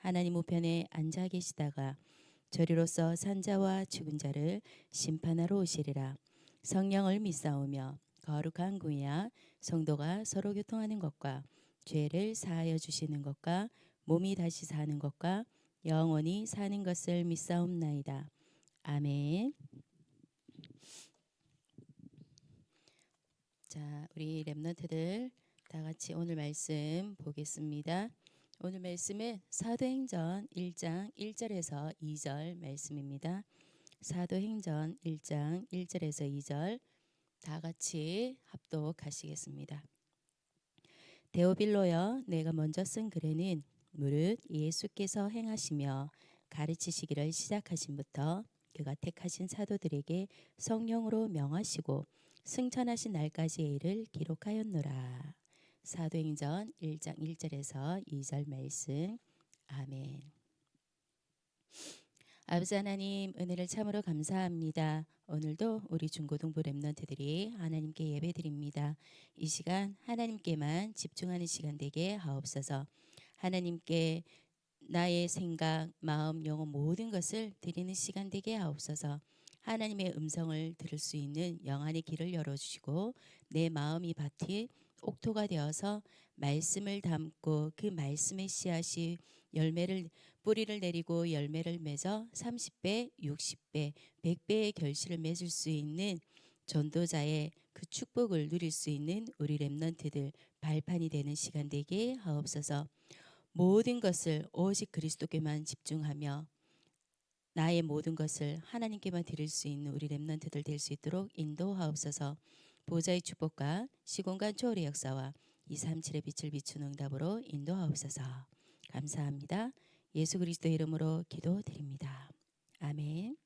하나님 우편에 앉아 계시다가 저리로서 산자와 죽은 자를 심판하러 오시리라 성령을 믿사오며 거룩한 구약 성도가 서로 교통하는 것과 죄를 사하여 주시는 것과 몸이 다시 사는 것과 영원히 사는 것을 믿사옵나이다. 아멘. 자, 우리 렘넌트들 다 같이 오늘 말씀 보겠습니다. 오늘 말씀은 사도행전 1장 1절에서 2절 말씀입니다. 사도행전 1장 1절에서 2절 다 같이 합독하시겠습니다. 데오빌로여 내가 먼저 쓴 글에는 무릇 예수께서 행하시며 가르치시기를 시작하신부터 그가 택하신 사도들에게 성령으로 명하시고 승천하신 날까지의 일을 기록하였노라. 사도행전 1장 1절에서 2절 말씀. 아멘. 아버지 하나님 은혜를 참으로 감사합니다. 오늘도 우리 중고등부 랩런트들이 하나님께 예배드립니다. 이 시간 하나님께만 집중하는 시간 되게 하옵소서. 하나님께 나의 생각, 마음, 영혼 모든 것을 드리는 시간 되게 하옵소서. 하나님의 음성을 들을 수 있는 영안의 길을 열어주시고 내 마음이 밭이 옥토가 되어서 말씀을 담고 그 말씀의 씨앗이 열매를 뿌리를 내리고 열매를 맺어 30배, 60배, 100배의 결실을 맺을 수 있는 전도자의 그 축복을 누릴 수 있는 우리 렘넌트들 발판이 되는 시간 되게 하옵소서. 모든 것을 오직 그리스도께만 집중하며 나의 모든 것을 하나님께만 드릴 수 있는 우리 렘넌트들 될 수 있도록 인도하옵소서. 보좌의 축복과 시공간 초월의 역사와 237의 빛을 비추는 응답으로 인도하옵소서. 감사합니다. 예수 그리스도 이름으로 기도드립니다. 아멘.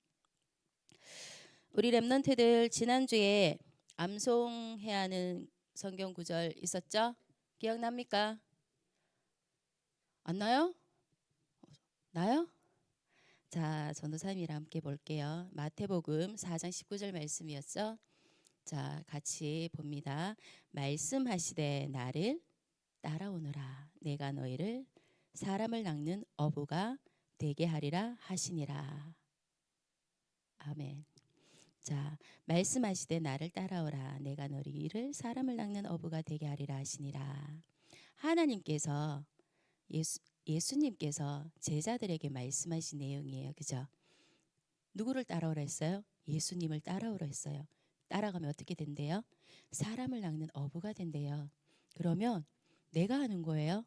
우리 렘넌트들 지난주에 암송해야 하는 성경 구절 있었죠? 기억납니까? 안 나요? 나요? 자, 전도사님이랑 함께 볼게요. 마태복음 4장 19절 말씀이었죠? 자, 같이 봅니다. 말씀하시되 나를 따라오너라. 내가 너희를 사람을 낚는 어부가 되게 하리라 하시니라. 아멘. 자, 말씀하시되 나를 따라오라. 내가 너희를 사람을 낚는 어부가 되게 하리라 하시니라. 하나님께서 예수, 예수님께서 제자들에게 말씀하신 내용이에요. 그죠? 누구를 따라오라 했어요? 예수님을 따라오라 했어요. 따라가면 어떻게 된대요? 사람을 낚는 어부가 된대요. 그러면 내가 하는 거예요?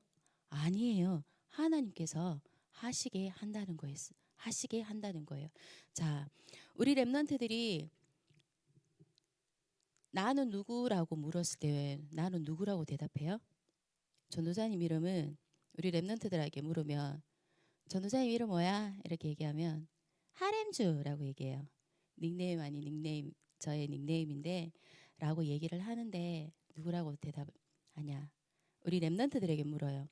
아니에요. 하나님께서 하시게 한다는 거예요. 하시게 한다는 거예요. 자, 우리 랩런트들이 나는 누구라고 물었을 때 나는 누구라고 대답해요? 전도사님 이름은 우리 랩런트들에게 물으면 전도사님 이름 뭐야? 이렇게 얘기하면 하렘주라고 얘기해요. 닉네임 아닌 닉네임 저의 닉네임인데 라고 얘기를 하는데 누구라고 대답하냐? 우리 랩런트들에게 물어요.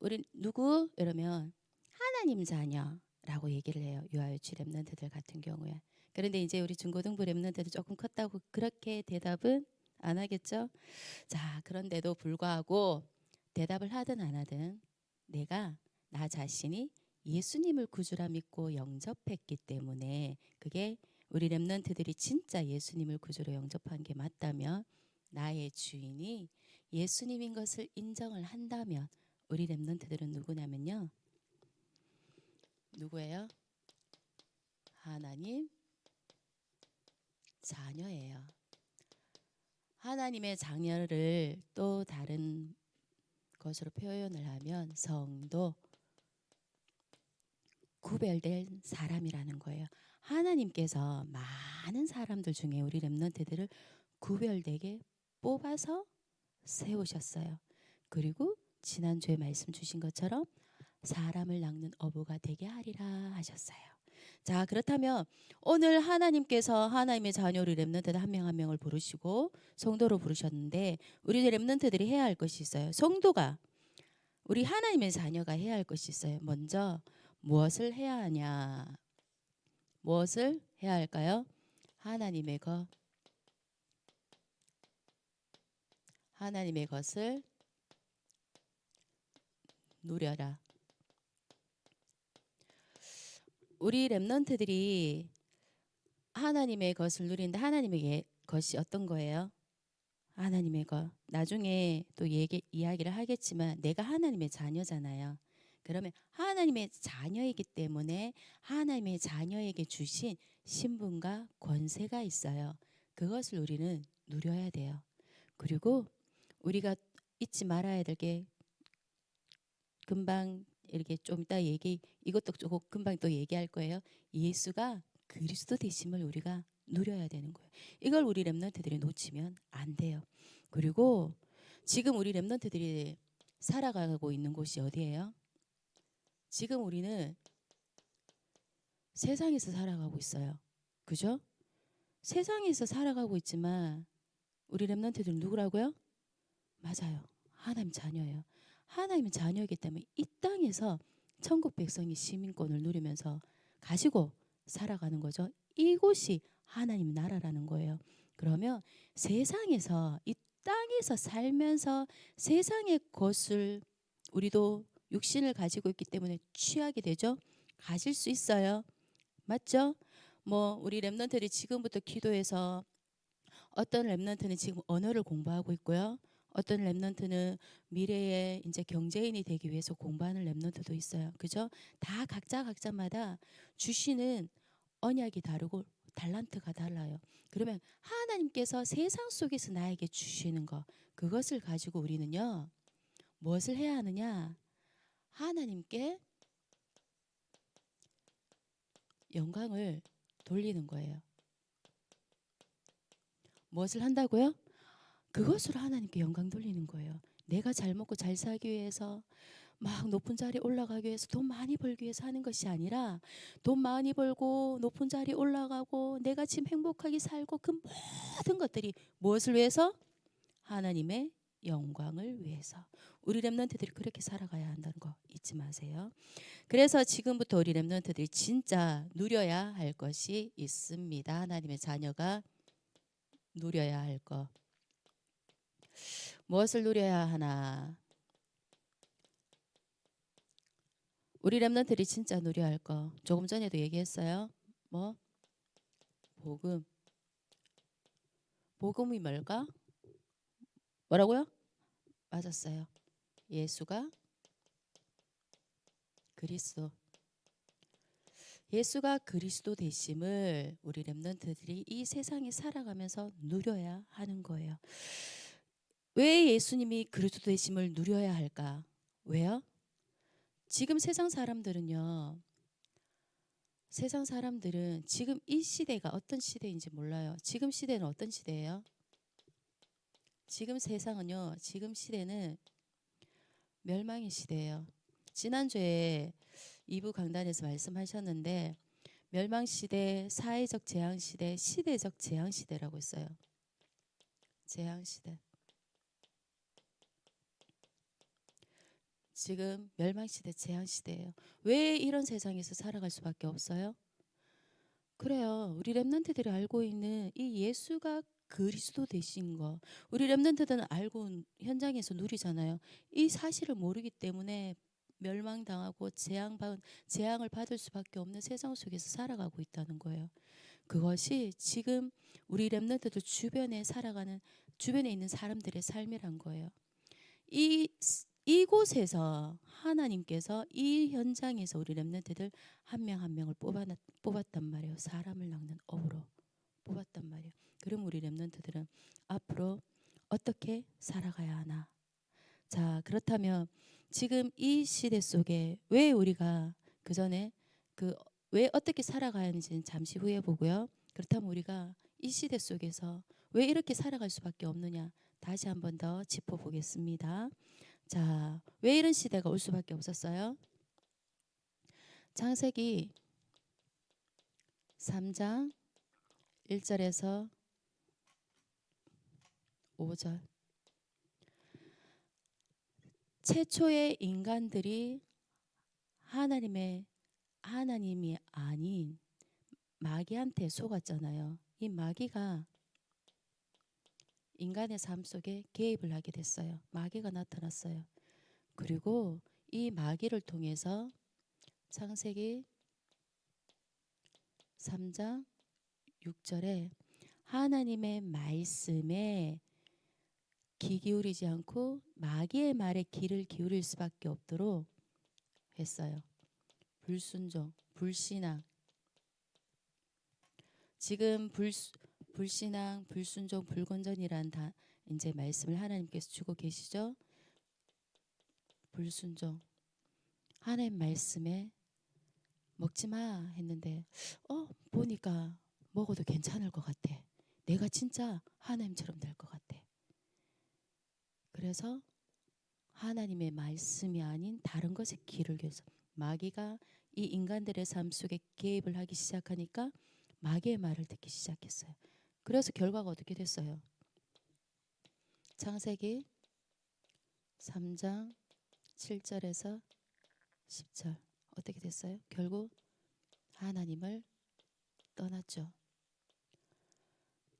우리 누구? 이러면 하나님 자녀라고 얘기를 해요. 유아유치 랩런트들 같은 경우에. 그런데 이제 우리 중고등부 랩런트들 조금 컸다고 그렇게 대답은 안 하겠죠? 자, 그런데도 불구하고 대답을 하든 안 하든 내가 나 자신이 예수님을 구주라 믿고 영접했기 때문에 그게 우리 랩런트들이 진짜 예수님을 구주로 영접한 게 맞다면 나의 주인이 예수님인 것을 인정을 한다면 우리 랩런트들은 누구냐면요. 누구예요? 하나님 자녀예요. 하나님의 자녀를 또 다른 것으로 표현을 하면 성도 구별된 사람이라는 거예요. 하나님께서 많은 사람들 중에 우리 렘넌트들을 구별되게 뽑아서 세우셨어요. 그리고 지난주에 말씀 주신 것처럼 사람을 낚는 어부가 되게 하리라 하셨어요. 자, 그렇다면 오늘 하나님께서 하나님의 자녀를 렘넌트들 한명 한 명을 부르시고 성도로 부르셨는데 우리 렘넌트들이 해야 할 것이 있어요. 성도가 우리 하나님의 자녀가 해야 할 것이 있어요. 먼저 무엇을 해야 하냐? 무엇을 해야 할까요? 하나님의 것 하나님의 것을 누려라. 우리 렘넌트들이 하나님의 것을 누리는데 하나님의 예- 것이 어떤 거예요? 하나님의 것. 나중에 또 얘기 이야기를 하겠지만 내가 하나님의 자녀잖아요. 그러면 하나님의 자녀이기 때문에 하나님의 자녀에게 주신 신분과 권세가 있어요. 그것을 우리는 누려야 돼요. 그리고 우리가 잊지 말아야 될 게 금방 이렇게 좀 이따 얘기 이것도 조금 금방 또 얘기할 거예요. 예수가 그리스도 되심을 우리가 누려야 되는 거예요. 이걸 우리 렘넌트들이 놓치면 안 돼요. 그리고 지금 우리 렘넌트들이 살아가고 있는 곳이 어디예요? 지금 우리는 세상에서 살아가고 있어요. 그죠? 세상에서 살아가고 있지만 우리 렘넌트들 누구라고요? 맞아요. 하나님 자녀예요. 하나님 자녀이기 때문에 이 땅에서 천국 백성이 시민권을 누리면서 가지고 살아가는 거죠. 이곳이 하나님 나라라는 거예요. 그러면 세상에서 이 땅에서 살면서 세상의 것을 우리도 육신을 가지고 있기 때문에 취하게 되죠. 가질 수 있어요. 맞죠? 뭐 우리 렘넌트들이 지금부터 기도해서 어떤 렘넌트는 지금 언어를 공부하고 있고요. 어떤 렘넌트는 미래에 이제 경제인이 되기 위해서 공부하는 렘넌트도 있어요. 그죠? 다 각자 각자마다 주시는 언약이 다르고 달란트가 달라요. 그러면 하나님께서 세상 속에서 나에게 주시는 것 그것을 가지고 우리는요. 무엇을 해야 하느냐? 하나님께 영광을 돌리는 거예요. 무엇을 한다고요? 그것으로 하나님께 영광 돌리는 거예요. 내가 잘 먹고 잘 살기 위해서 막 높은 자리에 올라가기 위해서 돈 많이 벌기 위해서 하는 것이 아니라 돈 많이 벌고 높은 자리에 올라가고 내가 지금 행복하게 살고 그 모든 것들이 무엇을 위해서? 하나님의 영광을 위해서. 우리 렘넌트들이 그렇게 살아가야 한다는 거 잊지 마세요. 그래서 지금부터 우리 렘넌트들이 진짜 누려야 할 것이 있습니다. 하나님의 자녀가 누려야 할 것. 무엇을 누려야 하나? 우리 렘넌트들이 진짜 누려야 할 거. 조금 전에도 얘기했어요. 뭐? 복음. 복음이 뭘까? 뭐라고요? 맞았어요. 예수가 그리스도. 예수가 그리스도 되심을 우리 렘넌트들이 이 세상에 살아가면서 누려야 하는 거예요. 왜 예수님이 그리스도 되심을 누려야 할까? 왜요? 지금 세상 사람들은요. 세상 사람들은 지금 이 시대가 어떤 시대인지 몰라요. 지금 시대는 어떤 시대예요? 지금 세상은요. 지금 시대는 멸망의 시대예요. 지난주에 2부 강단에서 말씀하셨는데 멸망 시대, 사회적 재앙 시대, 시대적 재앙 시대라고 했어요. 재앙 시대. 지금 멸망 시대, 재앙 시대예요. 왜 이런 세상에서 살아갈 수밖에 없어요? 그래요. 우리 렘넌트들이 알고 있는 이 예수가 그리스도 되신 거. 우리 렘넌트들은 알고 현장에서 누리잖아요. 이 사실을 모르기 때문에 멸망당하고 재앙 받 재앙을 받을 수밖에 없는 세상 속에서 살아가고 있다는 거예요. 그것이 지금 우리 렘넌트들 주변에 살아가는 주변에 있는 사람들의 삶이란 거예요. 이 이곳에서 하나님께서 이 현장에서 우리 렘넌트들 한 명 한 명을 뽑아 뽑았단 말이에요. 사람을 낚는 업으로 뽑았단 말이에요. 그럼 우리 렘넌트들은 앞으로 어떻게 살아가야 하나? 자, 그렇다면 지금 이 시대 속에 왜 우리가 그 전에 그 왜 어떻게 살아가야 하는지는 잠시 후에 보고요. 그렇다면 우리가 이 시대 속에서 왜 이렇게 살아갈 수밖에 없느냐? 다시 한 번 더 짚어보겠습니다. 자, 왜 이런 시대가 올 수밖에 없었어요? 창세기 3장 1절에서 5절 최초의 인간들이 하나님의 하나님이 아닌 마귀한테 속았잖아요. 이 마귀가 인간의 삶 속에 개입을 하게 됐어요. 마귀가 나타났어요. 그리고 이 마귀를 통해서 창세기 3장 6절에 하나님의 말씀에 귀 기울이지 않고 마귀의 말에 귀를 기울일 수밖에 없도록 했어요. 불순종, 불신앙. 지금 불, 불신앙, 불순종, 불건전이란 다 이제 말씀을 하나님께서 주고 계시죠. 불순종. 하나님 말씀에 먹지 마 했는데 어 보니까 먹어도 괜찮을 것 같아. 내가 진짜 하나님처럼 될 것 같아. 그래서 하나님의 말씀이 아닌 다른 것에 귀를 기울여서 마귀가 이 인간들의 삶 속에 개입을 하기 시작하니까 마귀의 말을 듣기 시작했어요. 그래서 결과가 어떻게 됐어요? 창세기 3장 7절에서 10절 어떻게 됐어요? 결국 하나님을 떠났죠.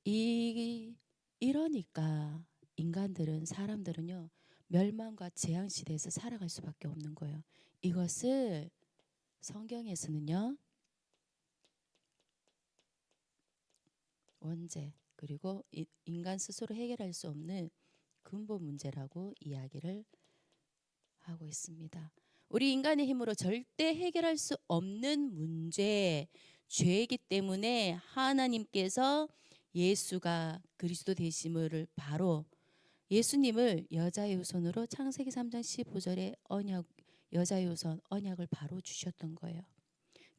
이 이러니까 인간들은 사람들은요 멸망과 재앙 시대에서 살아갈 수밖에 없는 거예요. 이것을 성경에서는요 원죄 그리고 인간 스스로 해결할 수 없는 근본 문제라고 이야기를 하고 있습니다. 우리 인간의 힘으로 절대 해결할 수 없는 문제, 죄이기 때문에 하나님께서 예수가 그리스도 되심을 바로 예수님을 여자의 후손으로 창세기 3장 15절에 언약 여자의 후손 언약을 바로 주셨던 거예요.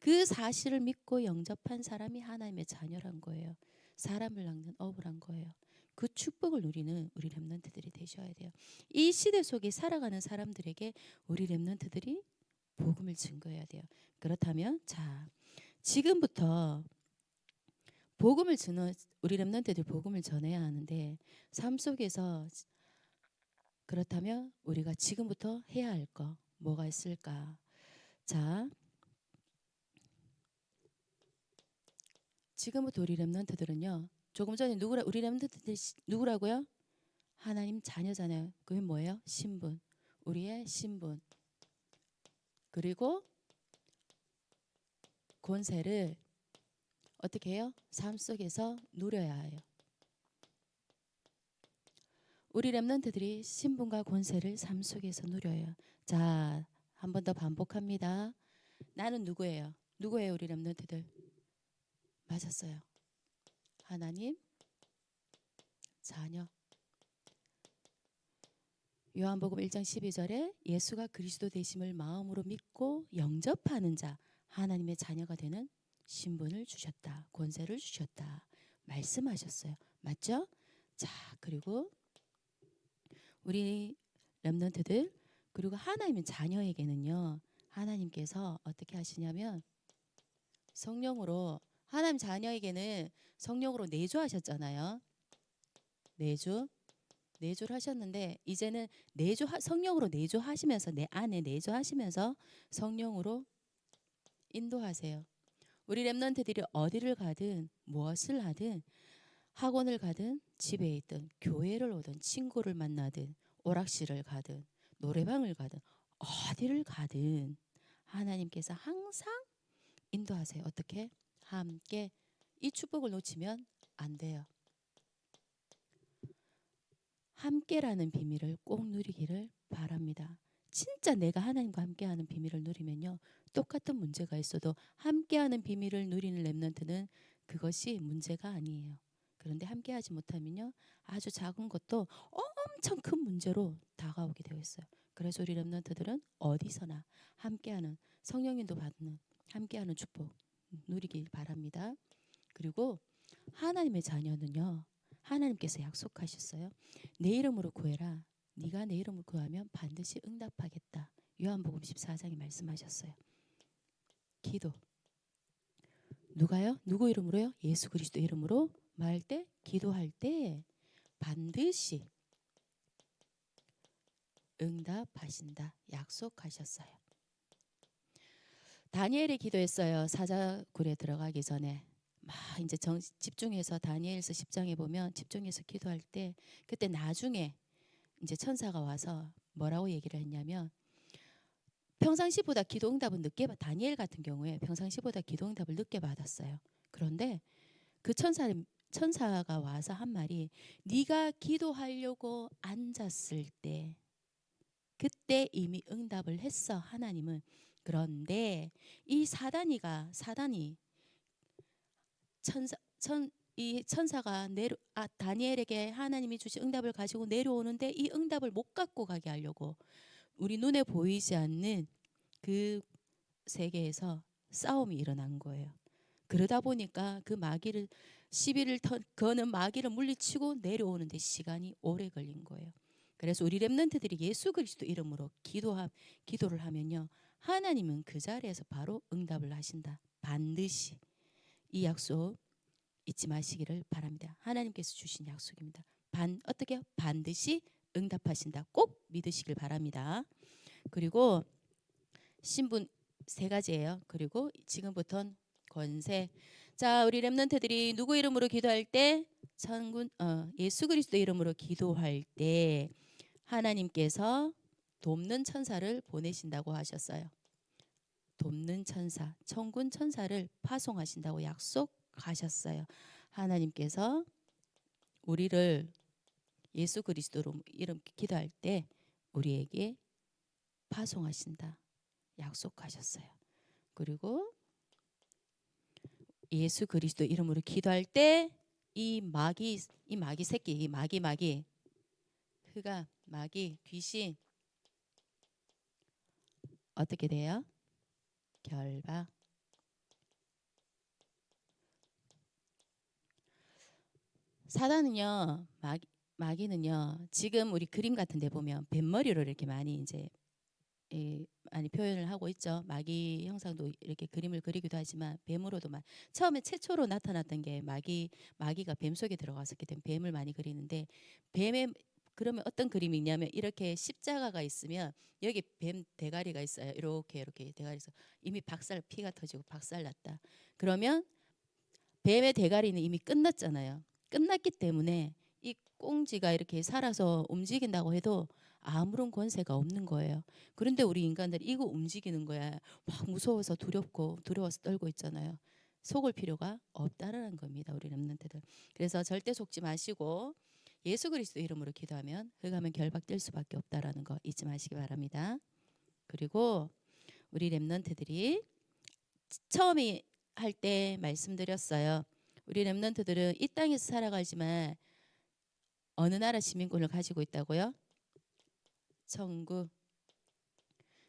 그 사실을 믿고 영접한 사람이 하나님의 자녀란 거예요. 사람을 낳는 어부란 거예요. 그 축복을 누리는 우리 렘넌트들이 되셔야 돼요. 이 시대 속에 살아가는 사람들에게 우리 렘넌트들이 복음을 증거해야 돼요. 그렇다면 자 지금부터 복음을 전해 우리 렘넌트들 복음을 전해야 하는데 삶 속에서 그렇다면 우리가 지금부터 해야 할 거 뭐가 있을까? 자 지금부터 우리 렘넌트들은요. 조금 전에 누구라 우리 렘넌트들 누구라고요? 하나님 자녀잖아요. 그게 뭐예요? 신분. 우리의 신분. 그리고 권세를 어떻게 해요? 삶 속에서 누려야 해요. 우리 렘넌트들이 신분과 권세를 삶 속에서 누려요. 자, 한 번 더 반복합니다. 나는 누구예요? 누구예요, 우리 렘넌트들? 맞았어요. 하나님 자녀. 요한복음 1장 12절에 예수가 그리스도 되심을 마음으로 믿고 영접하는 자 하나님의 자녀가 되는 신분을 주셨다. 권세를 주셨다. 말씀하셨어요. 맞죠? 자, 그리고 우리 렘넌트들 그리고 하나님의 자녀에게는요. 하나님께서 어떻게 하시냐면 성령으로 하나님 자녀에게는 성령으로 내주하셨잖아요. 내주. 내주를 하셨는데 이제는 내주 성령으로 내주하시면서 내 안에 내주하시면서 성령으로 인도하세요. 우리 렘넌트들이 어디를 가든 무엇을 하든 학원을 가든 집에 있든 교회를 오든 친구를 만나든 오락실을 가든 노래방을 가든 어디를 가든 하나님께서 항상 인도하세요. 어떻게? 함께 이 축복을 놓치면 안 돼요. 함께라는 비밀을 꼭 누리기를 바랍니다. 진짜 내가 하나님과 함께하는 비밀을 누리면요. 똑같은 문제가 있어도 함께하는 비밀을 누리는 렘넌트는 그것이 문제가 아니에요. 그런데 함께하지 못하면요. 아주 작은 것도 엄청 큰 문제로 다가오게 되어 있어요. 그래서 우리 렘넌트들은 어디서나 함께하는 성령인도 받는 함께하는 축복 누리길 바랍니다. 그리고 하나님의 자녀는요. 하나님께서 약속하셨어요. 내 이름으로 구해라. 네가 내 이름으로 구하면 반드시 응답하겠다. 요한복음 14장에 말씀하셨어요. 기도. 누가요? 누구 이름으로요? 예수 그리스도 이름으로 말할 때 기도할 때 반드시 응답하신다 약속하셨어요. 다니엘이 기도했어요. 사자굴에 들어가기 전에 막 이제 정, 집중해서 다니엘서 10장에 보면 집중해서 기도할 때 그때 나중에 이제 천사가 와서 뭐라고 얘기를 했냐면 평상시보다 기도 응답은 늦게 받 다니엘 같은 경우에 평상시보다 기도 응답을 늦게 받았어요. 그런데 그 천사 천사가 와서 한 말이 네가 기도하려고 앉았을 때 그때 이미 응답을 했어 하나님은 그런데 이 사단이가 사단이 천사 천 이 천사가 내려 아 다니엘에게 하나님이 주신 응답을 가지고 내려오는데 이 응답을 못 갖고 가게 하려고 우리 눈에 보이지 않는 그 세계에서 싸움이 일어난 거예요. 그러다 보니까 그 마귀를 시비를 터, 거는 마귀를 물리치고 내려오는데 시간이 오래 걸린 거예요. 그래서 우리 렘넌트들이 예수 그리스도 이름으로 기도하, 기도를 하면요. 하나님은 그 자리에서 바로 응답을 하신다. 반드시 이 약속 잊지 마시기를 바랍니다. 하나님께서 주신 약속입니다. 반 어떻게 반드시 응답하신다. 꼭 믿으시길 바랍니다. 그리고 신분 세 가지예요. 그리고 지금부터는 권세. 자, 우리 렘넌트들이 누구 이름으로 기도할 때 천군 어, 예수 그리스도 이름으로 기도할 때 하나님께서 돕는 천사를 보내신다고 하셨어요. 돕는 천사, 천군 천사를 파송하신다고 약속 하셨어요. 하나님께서 우리를 예수 그리스도로 이름 기도할 때 우리에게 파송하신다. 약속하셨어요. 그리고 예수 그리스도 이름으로 기도할 때 이 마귀 이 마귀 새끼 이 마귀 마귀 그가 마귀 귀신 어떻게 돼요? 결박 사단은요 마귀 마귀는요 지금 우리 그림 같은 데 보면 뱀머리로 이렇게 많이 이제 예, 많이 표현을 하고 있죠. 마귀 형상도 이렇게 그림을 그리기도 하지만 뱀으로도 막 처음에 최초로 나타났던 게 마귀 마귀가 뱀 속에 들어갔었기 때문에 뱀을 많이 그리는데 뱀의 그러면 어떤 그림이 있냐면 이렇게 십자가가 있으면 여기 뱀 대가리가 있어요. 이렇게 이렇게 대가리에서 이미 박살 피가 터지고 박살 났다. 그러면 뱀의 대가리는 이미 끝났잖아요. 끝났기 때문에 이 꽁지가 이렇게 살아서 움직인다고 해도 아무런 권세가 없는 거예요. 그런데 우리 인간들이 이거 움직이는 거야. 막 무서워서 두렵고 두려워서 떨고 있잖아요. 속을 필요가 없다라는 겁니다. 우리 렘넌트들. 그래서 절대 속지 마시고 예수 그리스도 이름으로 기도하면 흑하면 결박될 수밖에 없다라는 거 잊지 마시기 바랍니다. 그리고 우리 렘넌트들이 처음에 할 때 말씀드렸어요. 우리 렘넌트들은 이 땅에서 살아가지만 어느 나라 시민권을 가지고 있다고요? 천국.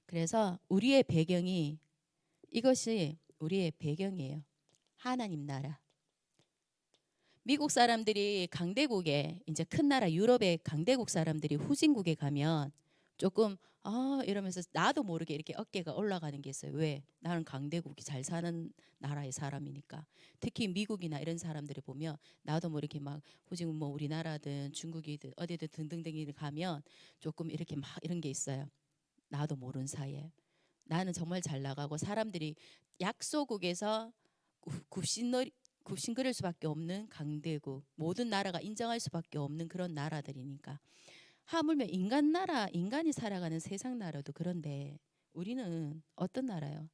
그래서 우리의 배경이 이것이 우리의 배경이에요. 하나님 나라. 미국 사람들이 강대국에 이제 큰 나라 유럽의 강대국 사람들이 후진국에 가면 조금 아 이러면서 나도 모르게 이렇게 어깨가 올라가는 게 있어요. 왜? 나는 강대국이 잘 사는 나라의 사람이니까. 특히 미국이나 이런 사람들이 보면 나도 모르게 막 후진국 뭐 우리나라든 중국이든 어디든 등등등이 가면 조금 이렇게 막 이런 게 있어요. 나도 모르는 사이에 나는 정말 잘 나가고 사람들이 약소국에서 굽신놀이 굽신거릴 수밖에 없는 강대국 모든 나라가 인정할 수밖에 없는 그런 나라들이니까 하물며 인간 나라 인간이 살아가는 세상 나라도 그런데 우리는 어떤 나라요?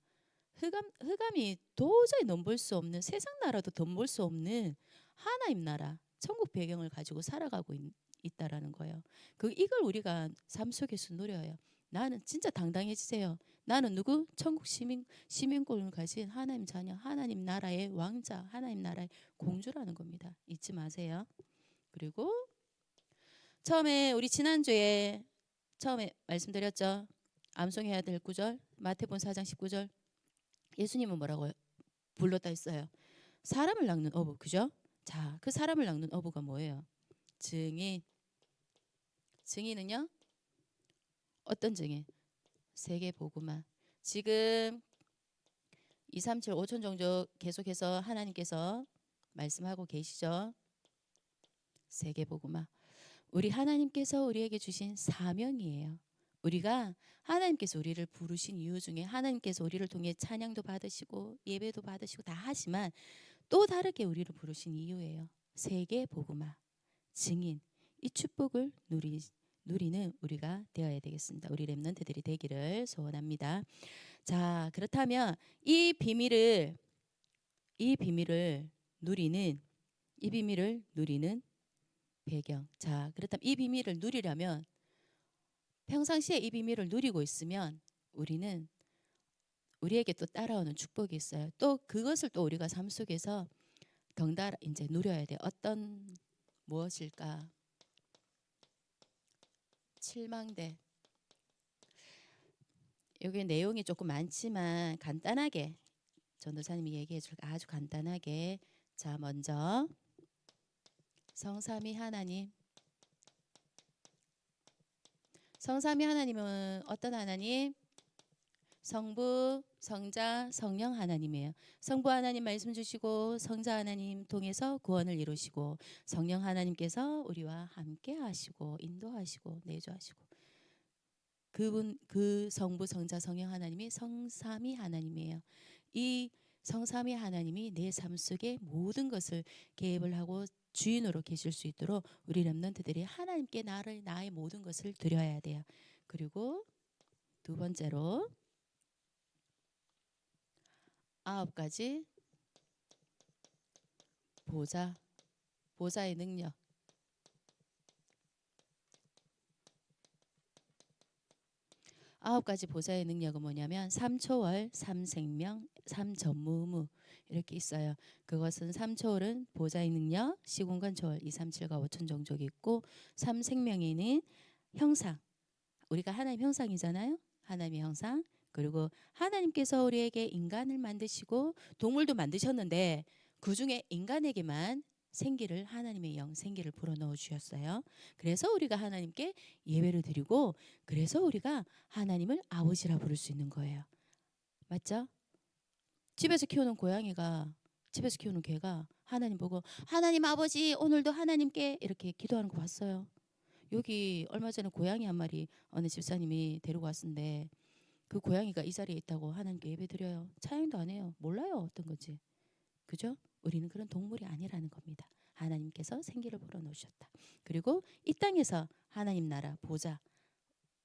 흑암 흑암이 도저히 넘볼 수 없는 세상 나라도 넘볼 수 없는 하나님 나라 천국 배경을 가지고 살아가고 있, 있다라는 거예요. 그 이걸 우리가 삶 속에서 누려요. 나는 진짜 당당해지세요. 나는 누구? 천국 시민 시민권을 가진 하나님 자녀, 하나님 나라의 왕자, 하나님 나라의 공주라는 겁니다. 잊지 마세요. 그리고 처음에 우리 지난주에 처음에 말씀드렸죠. 암송해야 될 구절 마태복음 4장 19절 예수님은 뭐라고 불렀다 했어요. 사람을 낚는 어부 그죠? 자, 그 사람을 낚는 어부가 뭐예요? 증인. 증인은요? 어떤 증인? 세계 보고만. 지금 237 5천 정도 계속해서 하나님께서 말씀하고 계시죠. 세계 복음화. 우리 하나님께서 우리에게 주신 사명이에요. 우리가 하나님께서 우리를 부르신 이유 중에 하나님께서 우리를 통해 찬양도 받으시고 예배도 받으시고 다 하지만 또 다르게 우리를 부르신 이유예요. 세계 복음화 증인 이 축복을 누리 누리는 우리가 되어야 되겠습니다. 우리 렘넌트들이 되기를 소원합니다. 자, 그렇다면 이 비밀을 이 비밀을 누리는 이 비밀을 누리는 배경. 자, 그렇다면 이 비밀을 누리려면 평상시에 이 비밀을 누리고 있으면 우리는 우리에게 또 따라오는 축복이 있어요. 또 그것을 또 우리가 삶 속에서 덩달아 이제 누려야 돼. 어떤 무엇일까? 칠망대. 여기 내용이 조금 많지만 간단하게 전도사님이 얘기해 줄 아주 간단하게 자 먼저 성삼위 하나님 성삼위 하나님은 어떤 하나님? 성부, 성자, 성령 하나님이에요. 성부 하나님 말씀 주시고 성자 하나님 통해서 구원을 이루시고 성령 하나님께서 우리와 함께 하시고 인도하시고 내주하시고 그분 그 성부, 성자, 성령 하나님이 성삼위 하나님이에요. 이 성삼위 하나님이 내 삶 속에 모든 것을 개입을 하고 주인으로 계실 수 있도록 우리 렘넌트들이 하나님께 나를 나의 모든 것을 드려야 돼요. 그리고 두 번째로 아홉 가지 보좌 보좌의 능력 아홉 가지 보좌의 능력은 뭐냐면 삼초월, 삼생명, 삼전무무 이렇게 있어요. 그것은 삼초월은 보좌의 능력, 시공간 초월 2, 3, 7과 5천 종족이 있고 삼생명에는 형상 우리가 하나님 형상이잖아요. 하나님의 형상 그리고 하나님께서 우리에게 인간을 만드시고 동물도 만드셨는데 그 중에 인간에게만 생기를 하나님의 영 생기를 불어넣어 주셨어요. 그래서 우리가 하나님께 예배를 드리고 그래서 우리가 하나님을 아버지라 부를 수 있는 거예요. 맞죠? 집에서 키우는 고양이가 집에서 키우는 개가 하나님 보고 하나님 아버지 오늘도 하나님께 이렇게 기도하는 거 봤어요. 여기 얼마 전에 고양이 한 마리 어느 집사님이 데리고 왔는데 그 고양이가 이 자리에 있다고 하나님께 예배 드려요. 차양도 안 해요. 몰라요 어떤 건지. 그죠? 우리는 그런 동물이 아니라는 겁니다. 하나님께서 생기를 불어 넣으셨다. 그리고 이 땅에서 하나님 나라 보자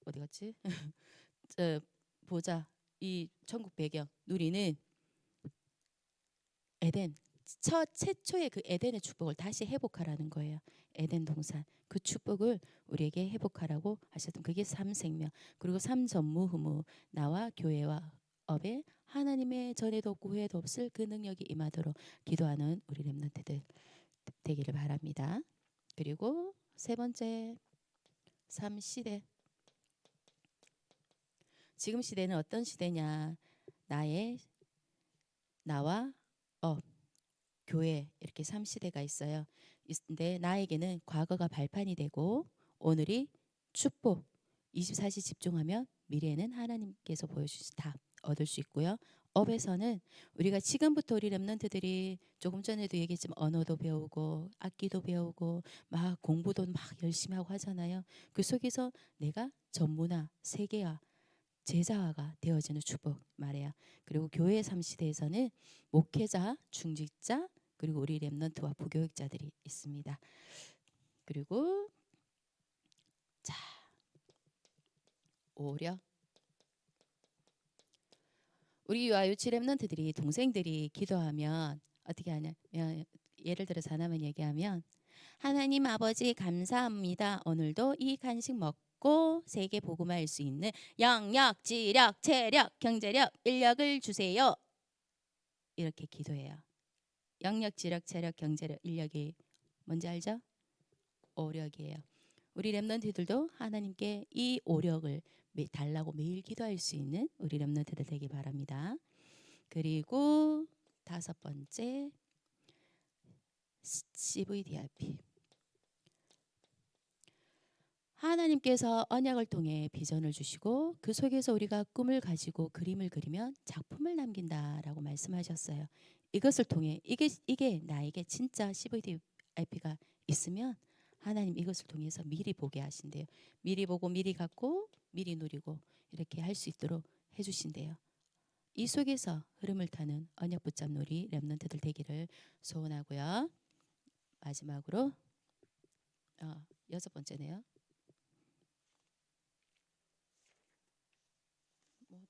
어디 갔지? 저 보자 이 천국 배경 누리는 에덴 첫 최초의 그 에덴의 축복을 다시 회복하라는 거예요. 에덴 동산. 그 축복을 우리에게 회복하라고 하셨던 그게 삼생명. 그리고 삼전무후무. 나와 교회와 업에 하나님의 전에도 없고 후에도 없을 그 능력이 임하도록 기도하는 우리 렘넌트들 되기를 바랍니다. 그리고 세 번째 삼 시대. 지금 시대는 어떤 시대냐? 나의 나와 업 교회 이렇게 삼 시대가 있어요. 근데 나에게는 과거가 발판이 되고 오늘이 축복 24시 집중하면 미래에는 하나님께서 보여주신 답 얻을 수 있고요. 업에서는 우리가 지금부터 우리 렘넌트들이 조금 전에도 얘기했지만 언어도 배우고 악기도 배우고 막 공부도 막 열심히 하고 하잖아요. 그 속에서 내가 전문화, 세계화, 제자화가 되어지는 축복 말이야. 그리고 교회 삼시대에서는 목회자, 중직자, 그리고 우리 렘넌트와 부교육자들이 있습니다. 그리고 자 오려 우리 유아 유치 렘넌트들이 동생들이 기도하면 어떻게 하냐면 예를 들어서 하나만 얘기하면 하나님 아버지 감사합니다. 오늘도 이 간식 먹고 세계 복음화할 수 있는 영역, 지력, 체력, 경제력, 인력을 주세요. 이렇게 기도해요. 영역, 지력, 체력, 경제력, 인력이 뭔지 알죠? 오력이에요. 우리 렘넌트들도 하나님께 이 오력을 매- 달라고 매일 기도할 수 있는 우리 렘넌트들 되기 바랍니다. 그리고 다섯 번째 CVDRP 하나님께서 언약을 통해 비전을 주시고 그 속에서 우리가 꿈을 가지고 그림을 그리면 작품을 남긴다라고 말씀하셨어요. 이것을 통해 이게 이게 나에게 진짜 CVDIP가 있으면 하나님 이것을 통해서 미리 보게 하신대요. 미리 보고 미리 갖고 미리 누리고 이렇게 할 수 있도록 해 주신대요. 이 속에서 흐름을 타는 언약 붙잡놀이 랩런트들 되기를 소원하고요. 마지막으로 어, 여섯 번째네요. 뭐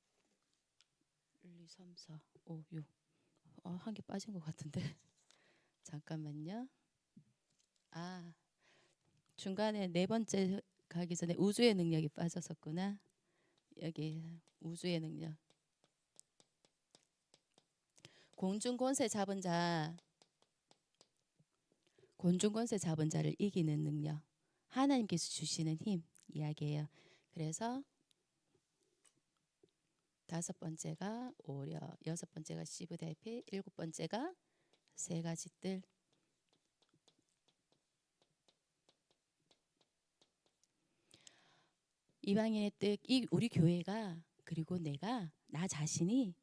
1, 2, 3, 4, 5, 6. 어, 한 개 빠진 것 같은데. 잠깐만요. 아, 중간에 네 번째 가기 전에 우주의 능력이 빠졌었구나. 여기 우주의 능력. 공중 권세 잡은 자 곤중 권세 잡은 자를 이기는 능력. 하나님께서 주시는 힘 이야기예요. 그래서 다섯 번째가 오려, 여섯 번째가 시브대피, 일곱 번째가 세 가지 뜰. 이방인의 뜻, 이 우리 교회가 그리고 내가 나 자신이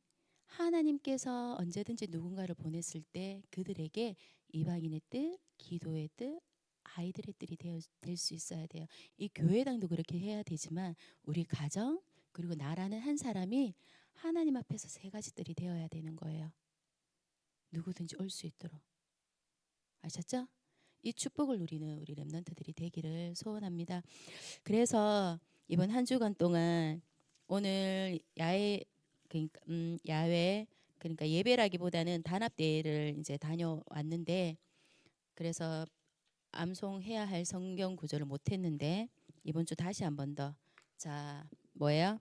하나님께서 언제든지 누군가를 보냈을 때 그들에게 이방인의 뜻, 기도의 뜻, 아이들의 뜻이 될 수 있어야 돼요. 이 교회당도 그렇게 해야 되지만 우리 가정 그리고 나라는 한 사람이 하나님 앞에서 세 가지 뜰이 되어야 되는 거예요. 누구든지 올 수 있도록 아셨죠? 이 축복을 누리는 우리 렘넌트들이 되기를 소원합니다. 그래서 이번 한 주간 동안 오늘 야외 그러니까 음, 야외 그러니까 예배라기보다는 단합 대회를 이제 다녀왔는데 그래서 암송해야 할 성경 구절을 못 했는데 이번 주 다시 한 번 더. 자, 뭐예요?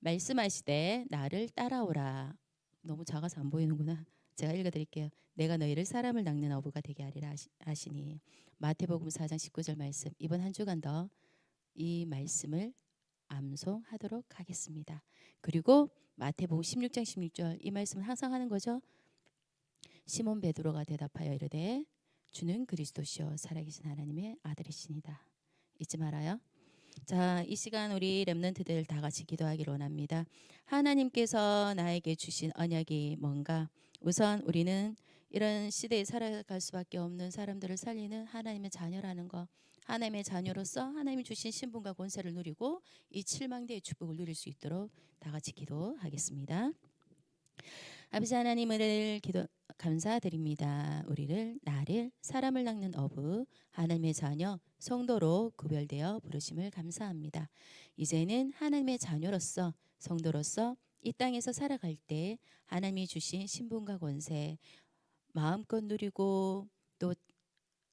말씀하시되 나를 따라오라. 너무 작아서 안 보이는구나. 제가 읽어 드릴게요. 내가 너희를 사람을 낚는 어부가 되게 하리라 하시니. 마태복음 4장 19절 말씀. 이번 한 주간 더 이 말씀을 암송하도록 하겠습니다. 그리고 마태복음 16장 16절 이 말씀을 항상 하는 거죠. 시몬 베드로가 대답하여 이르되 주는 그리스도시요 살아계신 하나님의 아들이시니다. 잊지 말아요. 자, 이 시간 우리 렘넌트들 다 같이 기도하기를 원합니다. 하나님께서 나에게 주신 언약이 뭔가? 우선 우리는 이런 시대에 살아갈 수밖에 없는 사람들을 살리는 하나님의 자녀라는 거. 하나님의 자녀로서 하나님이 주신 신분과 권세를 누리고 이 칠망대의 축복을 누릴 수 있도록 다 같이 기도하겠습니다. 아버지 하나님을 기도 감사드립니다. 우리를 나를 사람을 낚는 어부 하나님의 자녀 성도로 구별되어 부르심을 감사합니다. 이제는 하나님의 자녀로서 성도로서 이 땅에서 살아갈 때 하나님이 주신 신분과 권세 마음껏 누리고 또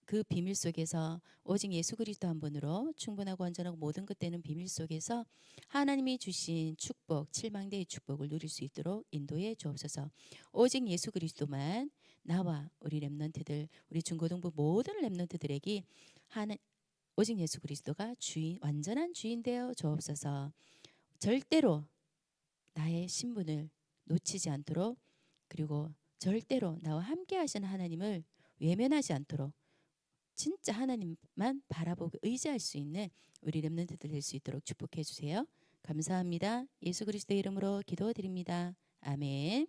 그 비밀 속에서 오직 예수 그리스도 한 분으로 충분하고 완전하고 모든 것 되는 비밀 속에서 하나님이 주신 축복, 칠망대의 축복을 누릴 수 있도록 인도해 주옵소서. 오직 예수 그리스도만 나와 우리 렘넌트들, 우리 중고등부 모든 렘넌트들에게 하나 오직 예수 그리스도가 주인 완전한 주인 되어 주옵소서. 절대로 나의 신분을 놓치지 않도록 그리고 절대로 나와 함께 하시는 하나님을 외면하지 않도록 진짜 하나님만 바라보고 의지할 수 있는 우리 렘넌트들 될 수 있도록 축복해 주세요. 감사합니다. 예수 그리스도의 이름으로 기도드립니다. 아멘.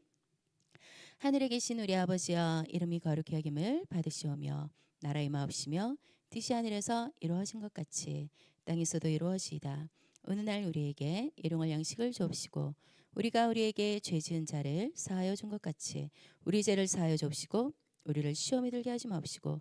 하늘에 계신 우리 아버지여 이름이 거룩히 여김을 받으시오며 나라의 마옵시며 뜻이 하늘에서 이루어진 것 같이 땅에서도 이루어지이다. 어느 날 우리에게 일용할 양식을 주옵시고 우리가 우리에게 죄 지은 자를 사하여 준 것 같이 우리 죄를 사하여 주옵시고 우리를 시험에 들게 하지 마옵시고